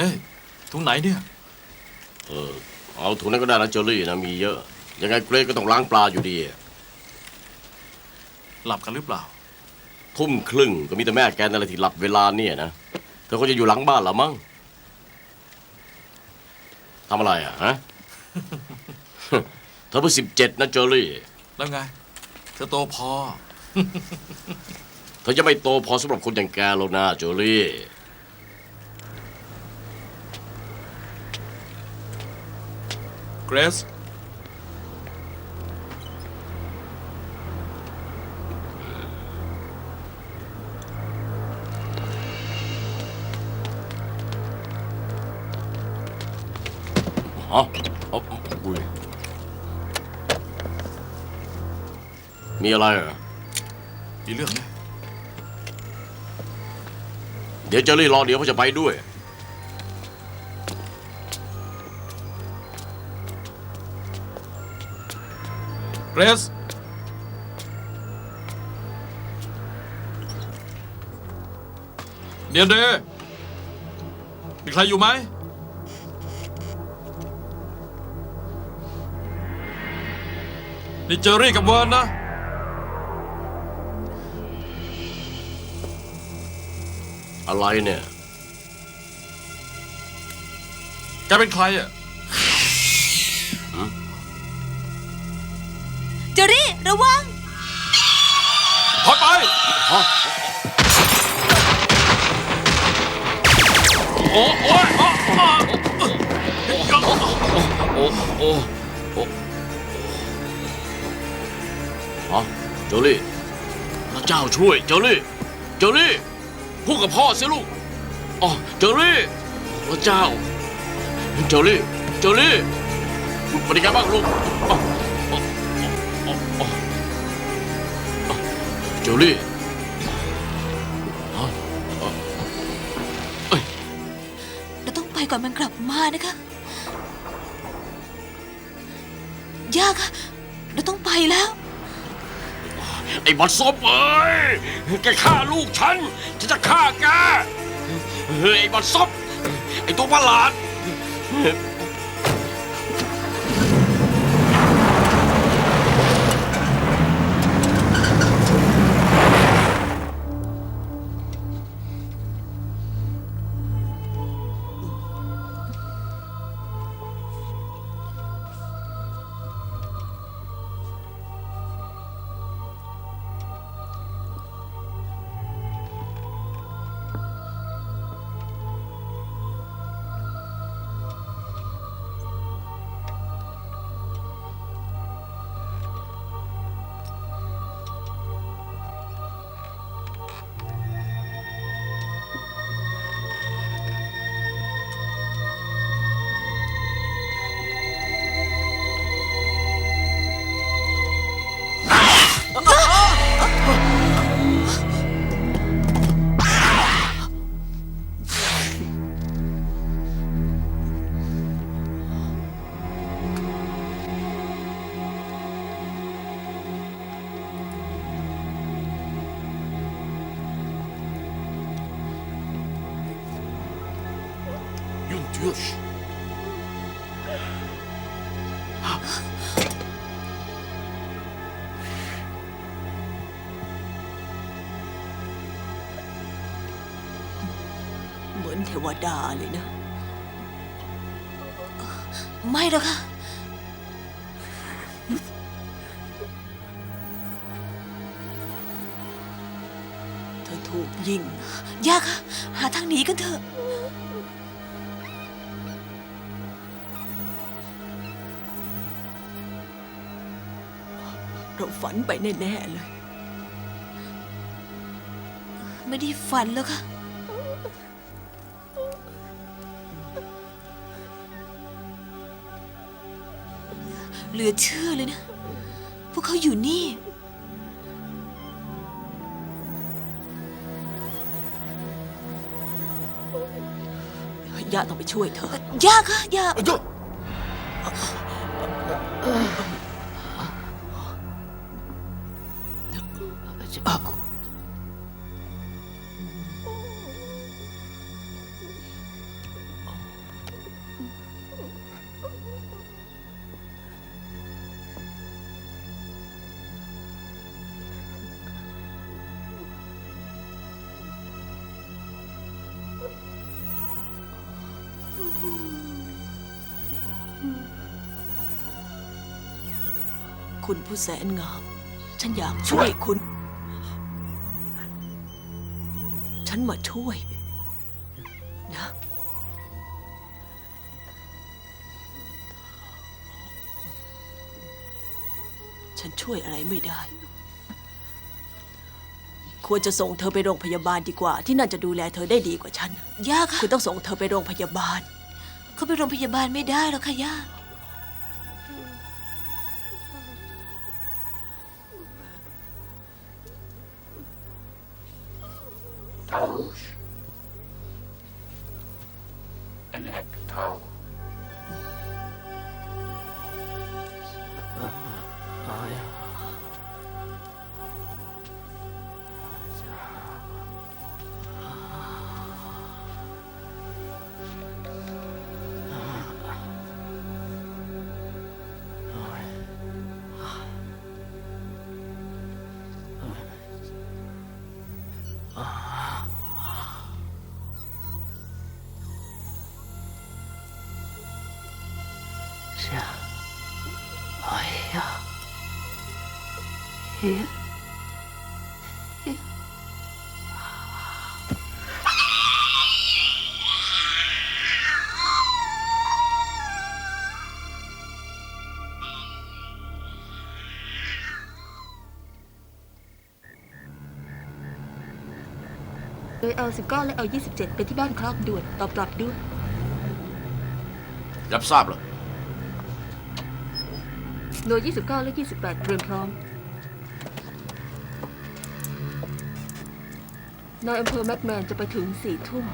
เอ้ยตรงไหนเนี่ย เออเอาถุงนั้นก็ได้นะเจอรี่นะมีเยอะ ยังไงเกรดก็ต้องล้างปลาอยู่ดี หลับกันหรือเปล่า ทุ่มครึ่งก็มีแต่แม่แกนั่นแหละที่หลับเวลาเนี่ยนะเธอคงจะอยู่หลังบ้านละมั้งทำอะไรอะฮะ เธอเพิ่งสิบเจ็ดนะเจอรี่ แล้วไง เธอโตพอ เธอจะไม่โตพอสำหรับคนอย่างแกหรอกนะเจอรี่ เกรซฮะเอาอุ้ยมีอะไรเหรอมีเรื่องไหมเดี๋ยวเจอรี่รอเดี๋ยวพ่อจะไปด้วย รซเดี๋ยวเดมีใครอยู่ไหม นี่เจอรี่กับเวิร์นนะ อะไรเนี่ย แกเป็นใครอะ รี่ระวัง ถอยไปฮะโอ้โอ้ยโอ้โอ้โอ้โอ้โอ้ฮะเจอรี่พระเจ้าช่วยเจอรี่เจอรี่พูดกับพ่อสิลูกอ๋อเจอรี่พระเจ้าเจอรี่เจอรี่เป็นยังไงบ้างลูก เจอรี่ฮะอ๋อเอ้ยเราต้องไปก่อนมันกลับมานะคะยากค่ะเราต้องไปแล้ว ไอ้บัดซบเอ้ยแกฆ่าลูกฉันฉันจะฆ่าแกเฮ้ยไอ้บัดซบไอ้ตัวประหลาด ยุ่งเจือชเหมือนเทวดาเลยนะ ไม่หรอกค่ะ เธอถูกยิง ยากค่ะ หาทางหนีกันเถอะ เราฝันไปแน่ๆเลย ไม่ได้ฝันแล้วค่ะ เหลือเชื่อเลยนะ พวกเขาอยู่นี่ ย่าต้องไปช่วยเธอย่าค่ะย่า เ sadece คุณผู้แสนงาม ฉันอยากช่วยคุณ นมาช่วยนะฉันช่วยอะไรไม่ได้ ควรจะส่งเธอไปโรงพยาบาลดีกว่า ที่นั่นจะดูแลเธอได้ดีกว่าฉัน ย่าค่ะคุณต้องส่งเธอไปโรงพยาบาล เขาไปโรงพยาบาลไม่ได้หรอกค่ะย่า Tausch. Ein Act 啊，哎呀，嘿，嘿， โดยเอา 19 และเอา 27 ไปที่บ้านคลอกด่วนตอบกลับด้วย รับทราบเหรอ หน่วย29 และ 28 เตรียมพร้อม นายอำเภอแมกแมนจะไปถึง4ทุ่ม